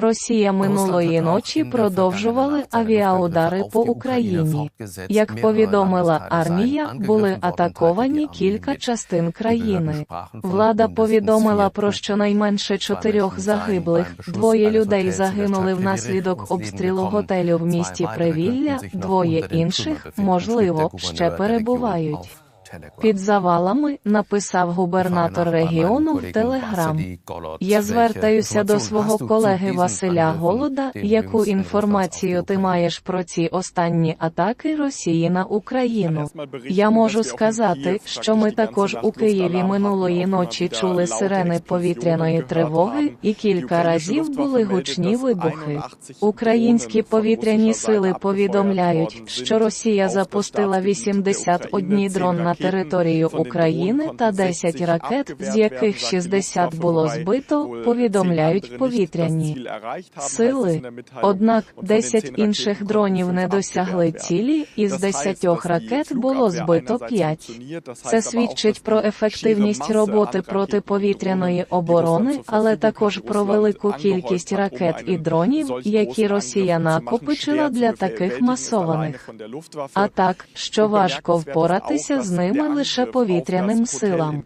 Росія минулої ночі продовжували авіаудари по Україні. Як повідомила армія, були атаковані кілька частин країни. Влада повідомила про щонайменше чотирьох загиблих. Двоє людей загинули внаслідок обстрілу готелю в місті Привілля, двоє інших, можливо, ще перебувають. Під завалами написав губернатор регіону в Телеграм. Я звертаюся до свого колеги Василя Голода. Яку інформацію ти маєш про ці останні атаки Росії на Україну? Я можу сказати, що ми також у Києві минулої ночі чули сирени повітряної тривоги, і кілька разів були гучні вибухи. Українські повітряні сили повідомляють, що Росія запустила 81 дрон на територію України та 10 ракет, з яких 60 було збито, повідомляють повітряні сили. Однак 10 інших дронів не досягли цілі, і з 10 ракет було збито 5. Це свідчить про ефективність роботи протиповітряної оборони, але також про велику кількість ракет і дронів, які Росія накопичила для таких масованих атак, що важко впоратися з ними лише повітряним силам.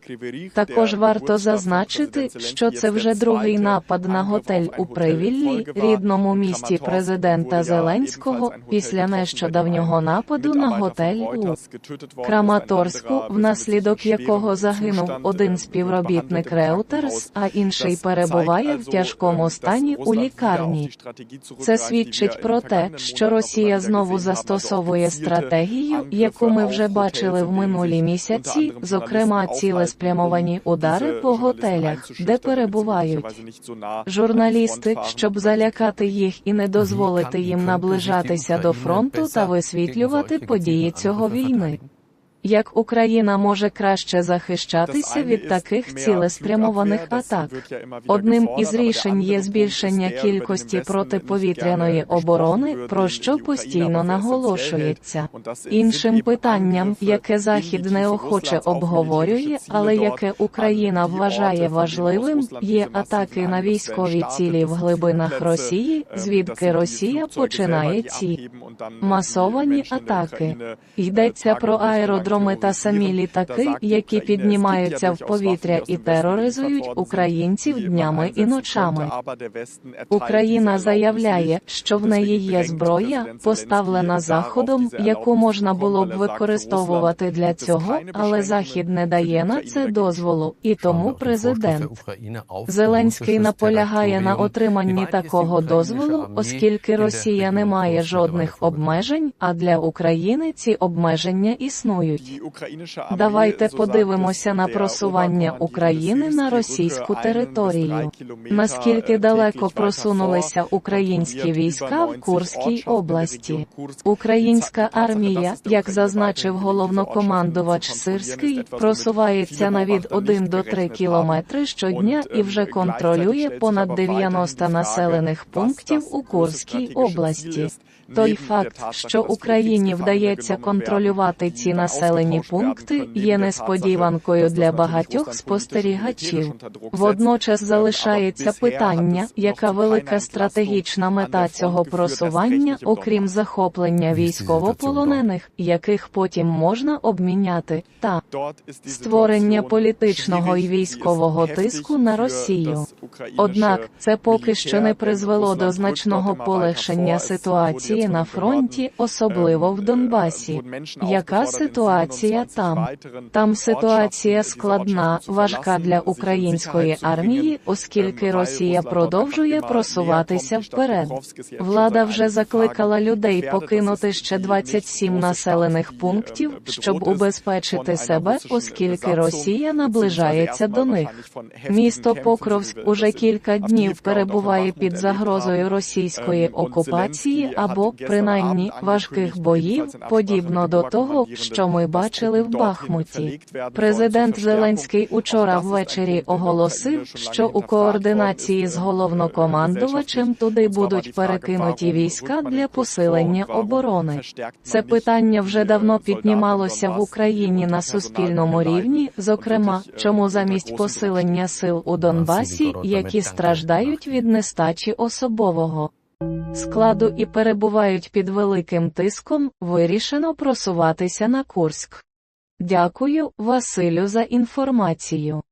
Також варто зазначити, що це вже другий напад на готель у Привіллі, рідному місті президента Зеленського, після нещодавнього нападу на готель у Краматорську, внаслідок якого загинув один співробітник Reuters, а інший перебуває в тяжкому стані у лікарні. Це свідчить про те, що Росія знову застосовує стратегію, яку ми вже бачили в минулі місяці, зокрема цілеспрямовані удари по готелях, де перебувають журналісти, щоб залякати їх і не дозволити їм наближатися до фронту та висвітлювати події цього війни. Як Україна може краще захищатися від таких цілеспрямованих атак? Одним із рішень є збільшення кількості протиповітряної оборони, про що постійно наголошується. Іншим питанням, яке Захід неохоче обговорює, але яке Україна вважає важливим, є атаки на військові цілі в глибинах Росії, звідки Росія починає ці масовані атаки. Йдеться про аеродроми та самі літаки, які піднімаються в повітря і тероризують українців днями і ночами. Україна заявляє, що в неї є зброя, поставлена заходом, яку можна було б використовувати для цього, але захід не дає на це дозволу, і тому президент Зеленський наполягає на отриманні такого дозволу, оскільки Росія не має жодних обмежень, а для України ці обмеження існують. Давайте подивимося на просування України на російську територію. Наскільки далеко просунулися українські війська в Курській області? Українська армія, як зазначив головнокомандувач Сирський, просувається на від 1 до 3 кілометри щодня і вже контролює понад 90 населених пунктів у Курській області. Той факт, що Україні вдається контролювати ці населені пункти, є несподіванкою для багатьох спостерігачів. Водночас залишається питання, яка велика стратегічна мета цього просування, окрім захоплення військовополонених, яких потім можна обміняти, та створення політичного і військового тиску на Росію. Однак це поки що не призвело до значного полегшення ситуації на фронті, особливо в Донбасі. Яка ситуація там? Там ситуація складна, важка для української армії, оскільки Росія продовжує просуватися вперед. Влада вже закликала людей покинути ще 27 населених пунктів, щоб убезпечити себе, оскільки Росія наближається до них. Місто Покровськ уже кілька днів перебуває під загрозою російської окупації або принаймні важких боїв, подібно до того, що ми бачили в Бахмуті. Президент Зеленський учора ввечері оголосив, що у координації з головнокомандувачем туди будуть перекинуті війська для посилення оборони. Це питання вже давно піднімалося в Україні на суспільному рівні, зокрема, чому замість посилення сил у Донбасі, які страждають від нестачі особового складу і перебувають під великим тиском, вирішено просуватися на Курськ. Дякую, Василю, за інформацію.